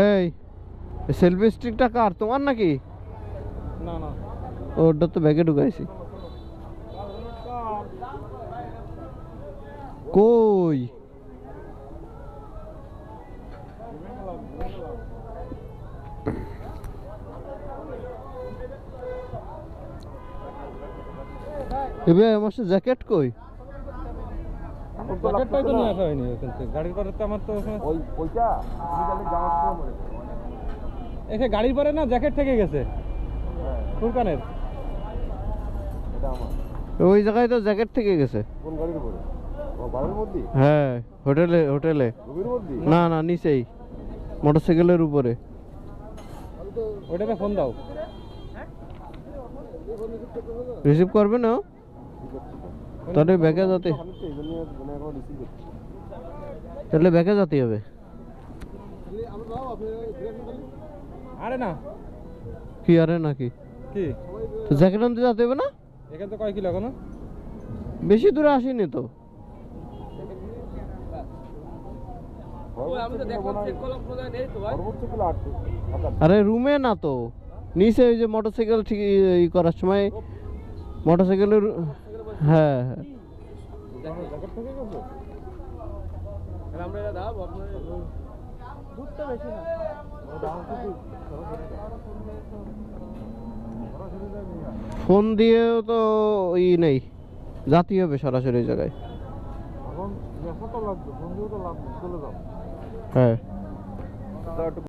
এই সেলফি স্টিকটা কার? তোমার নাকি? না না। ওটা তো ব্যাগে ঢুকাইছি। কই? এবার আমার জ্যাকেট কই? জ্যাকেটটাই তো নিয়ে আসা হয়নি ওখান থেকে। গাড়ির পরে তো আমার তো ওই ওইটা। এসে গাড়ির পরে না জ্যাকেট থেকে গেছে। হ্যাঁ। ফুরকানের। ওই জায়গায় তো জ্যাকেট থেকে গেছে। কোন গাড়ির উপরে? হ্যাঁ হোটেলে হোটেলে। না না নিচেই। মোটরসাইকেলের উপরে। ওইটাতে ফোন দাও। রিসিভ করবে না তাহলে ব্যাগে যেতে তাহলে ব্যাগে যেতে হবে। আরে না। কি আরে নাকি? কি? তো জ্যাকেট আনতে যেতে হবে না? এখান তো কয় কিলো এখনও? বেশি দূরে আসেনি তো। আরে রুমে না তো। নিচে ওই যে মোটরসাইকেল ঠিক ই করার সময় মোটরসাইকেলের হ্যাঁ। হ্যাঁ ফোন দিয়েও তো ই নেই জাতি হবে সরাসরি জায়গায়। এখন তো লাগবে বন্ধু তো লাগবে হ্যাঁ।